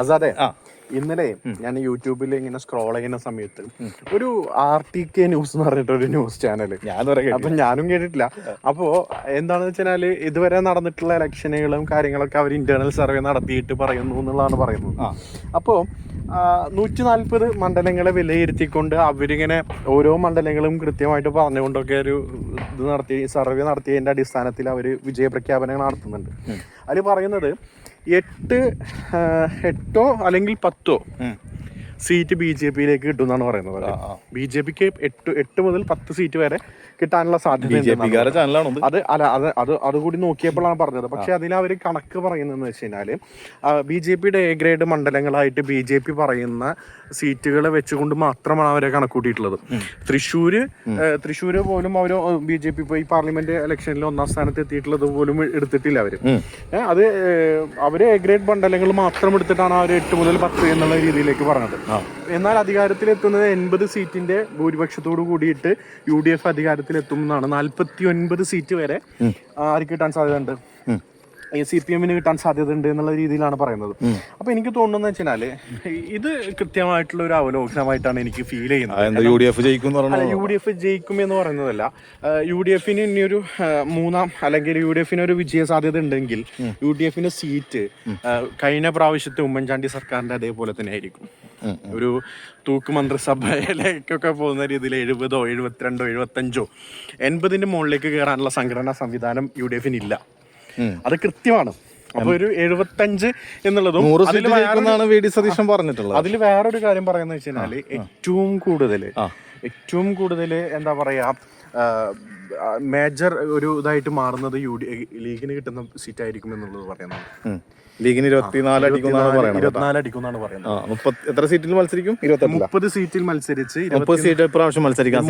അതെ ഇന്നലെ ഞാൻ യൂട്യൂബിൽ ഇങ്ങനെ സ്ക്രോൾ ചെയ്യുന്ന സമയത്ത് ഒരു ആർ ടി കെ ന്യൂസ് എന്ന് പറഞ്ഞിട്ട് ഒരു ന്യൂസ് ചാനൽ അപ്പൊ ഞാനും കേട്ടിട്ടില്ല. അപ്പോ എന്താണെന്ന് വെച്ചാൽ ഇതുവരെ നടന്നിട്ടുള്ള ഇലക്ഷനുകളും കാര്യങ്ങളൊക്കെ അവർ ഇന്റേണൽ സർവേ നടത്തിയിട്ട് പറയുന്നു എന്നുള്ളതാണ് പറയുന്നത്. അപ്പോൾ അപ്പോ നൂറ്റി നാൽപ്പത് മണ്ഡലങ്ങളെ വിലയിരുത്തിക്കൊണ്ട് അവരിങ്ങനെ ഓരോ മണ്ഡലങ്ങളും കൃത്യമായിട്ട് പറഞ്ഞുകൊണ്ടൊക്കെ ഒരു ഇത് നടത്തി സർവേ നടത്തിയതിന്റെ അടിസ്ഥാനത്തിൽ അവർ വിജയപ്രഖ്യാപനങ്ങൾ നടത്തുന്നുണ്ട്. അതിൽ പറയുന്നത് എട്ട് എട്ടോ അല്ലെങ്കിൽ പത്തോ? സീറ്റ് ബി ജെ പിയിലേക്ക് കിട്ടുമെന്നാണ് പറയുന്നത്. ബി ജെ പിക്ക് എട്ട് എട്ട് മുതൽ പത്ത് സീറ്റ് വരെ കിട്ടാനുള്ള സാധ്യത അത് അല്ല അത് അത് അതുകൂടി നോക്കിയപ്പോഴാണ് പറഞ്ഞത്. പക്ഷെ അതിൽ അവർ കണക്ക് പറയുന്നതെന്ന് വെച്ച് കഴിഞ്ഞാൽ ബി ജെ പിയുടെ എ ഗ്രേഡ് മണ്ഡലങ്ങളായിട്ട് ബി ജെ പി പറയുന്ന സീറ്റുകൾ വെച്ചുകൊണ്ട് മാത്രമാണ് അവരെ കണക്കൂട്ടിയിട്ടുള്ളത്. തൃശ്ശൂര് തൃശ്ശൂര് പോലും അവർ ബി ജെ പി ഇപ്പോൾ ഈ പാർലമെന്റ് ഇലക്ഷനിൽ ഒന്നാം സ്ഥാനത്ത് എത്തിയിട്ടുള്ളത് പോലും എടുത്തിട്ടില്ല അവർ അത് അവർ എ ഗ്രേഡ് മണ്ഡലങ്ങൾ മാത്രം എടുത്തിട്ടാണ് അവർ എട്ട് മുതൽ പത്ത് എന്നുള്ള രീതിയിലേക്ക് പറഞ്ഞത്. എന്നാൽ അധികാരത്തിലെത്തുന്നത് എൺപത് സീറ്റിന്റെ ഭൂരിപക്ഷത്തോട് കൂടിയിട്ട് യു ഡി എഫ് അധികാരത്തിലെത്തും എന്നാണ് നാൽപ്പത്തി ഒൻപത് സീറ്റ് വരെ ആർക്ക് കിട്ടാൻ സാധ്യതയുണ്ട്. സി പി എമ്മിന് കിട്ടാൻ സാധ്യതയുണ്ട് എന്നുള്ള രീതിയിലാണ് പറയുന്നത്. അപ്പൊ എനിക്ക് തോന്നുന്നത് വെച്ചാൽ ഇത് കൃത്യമായിട്ടുള്ള ഒരു അവലോകനമായിട്ടാണ് എനിക്ക് ഫീൽ ചെയ്യുന്നത്. യു ഡി എഫ് ജയിക്കും എന്ന് അല്ല പറഞ്ഞു യു ഡി എഫ് ജയിക്കും എന്ന് പറയുന്നതല്ല യു ഡി എഫിന് ഇനി ഒരു മൂന്നാം അല്ലെങ്കിൽ യു ഡി എഫിന് ഒരു വിജയ സാധ്യത ഉണ്ടെങ്കിൽ യു ഡി എഫിന്റെ സീറ്റ് കഴിഞ്ഞ പ്രാവശ്യത്തെ ഉമ്മൻചാണ്ടി സർക്കാരിന്റെ അതേപോലെ തന്നെ ആയിരിക്കും. ഒരു തൂക്ക് മന്ത്രിസഭയിലേക്കൊക്കെ പോകുന്ന രീതിയിൽ എഴുപതോ എഴുപത്തിരണ്ടോ എഴുപത്തഞ്ചോ എൺപതിന്റെ മുകളിലേക്ക് കയറാനുള്ള സംഘടനാ സംവിധാനം യു ഡി എഫിന് ഇല്ല അത് കൃത്യമാണ്. അപ്പൊ ഒരു എഴുപത്തഞ്ച് എന്നുള്ളതും വി ഡി സതീശൻ പറഞ്ഞിട്ടുള്ളത്. അതിൽ വേറൊരു കാര്യം പറയുന്നത് വെച്ച് ഏറ്റവും കൂടുതൽ ഏറ്റവും കൂടുതൽ എന്താ പറയാ മേജർ ഒരു ഇതായിട്ട് മാറുന്നത് യു ഡി ലീഗിന് കിട്ടുന്ന സീറ്റ് ആയിരിക്കും എന്നുള്ളത് പറയുന്നത്. ലീഗിന് ഇരുപത്തിനാല് അടിക്കുന്നാണ് പറയുന്നത് ഇരുപത്തിനാല് അടിക്കുമെന്നാണ് പറയുന്നത്. എത്ര സീറ്റിൽ മത്സരിക്കും? മുപ്പത് സീറ്റിൽ മത്സരിച്ച് മുപ്പത് സീറ്റ് പ്രാവശ്യം മത്സരിക്കാൻ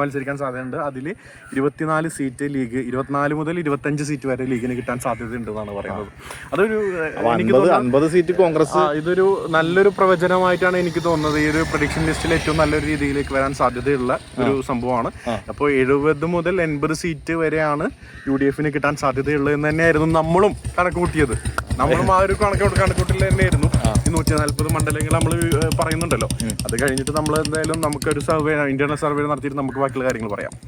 മത്സരിക്കാൻ സാധ്യതയുണ്ട്. അതിൽ ഇരുപത്തിനാല് സീറ്റ് ലീഗ് ഇരുപത്തിനാല് മുതൽ ഇരുപത്തഞ്ച് സീറ്റ് വരെ ലീഗിന് കിട്ടാൻ സാധ്യതയുണ്ട് എന്നാണ് പറയുന്നത്. അതൊരു എനിക്ക് അൻപത് സീറ്റ് കോൺഗ്രസ് ഇതൊരു നല്ലൊരു പ്രവചനമായിട്ടാണ് എനിക്ക് തോന്നുന്നത്. ഈ ഒരു പ്രഡിക്ഷൻ ലിസ്റ്റിൽ ഏറ്റവും നല്ലൊരു രീതിയിലേക്ക് വരാൻ സാധ്യതയുള്ള ഒരു സംഭവമാണ്. അപ്പോൾ എഴുപത് മുതൽ എൺപത് സീറ്റ് വരെയാണ് യു ഡി എഫിന് കിട്ടാൻ സാധ്യതയുള്ളത് എന്ന് തന്നെയായിരുന്നു നമ്മളും കണക്ക് കൂട്ടിയത് നമ്മളും ആ ഒരു കണക്ക് കണക്കൂട്ടിൽ തന്നെയായിരുന്നു. ഈ നൂറ്റി നാല്പത് മണ്ഡലങ്ങൾ നമ്മൾ പറയുന്നുണ്ടല്ലോ. അത് കഴിഞ്ഞിട്ട് നമ്മൾ എന്തായാലും നമുക്കൊരു സർവേ ഇന്റർണൽ സർവേ നടത്തിയിട്ട് നമുക്ക് ബാക്കിയുള്ള കാര്യങ്ങൾ പറയാം.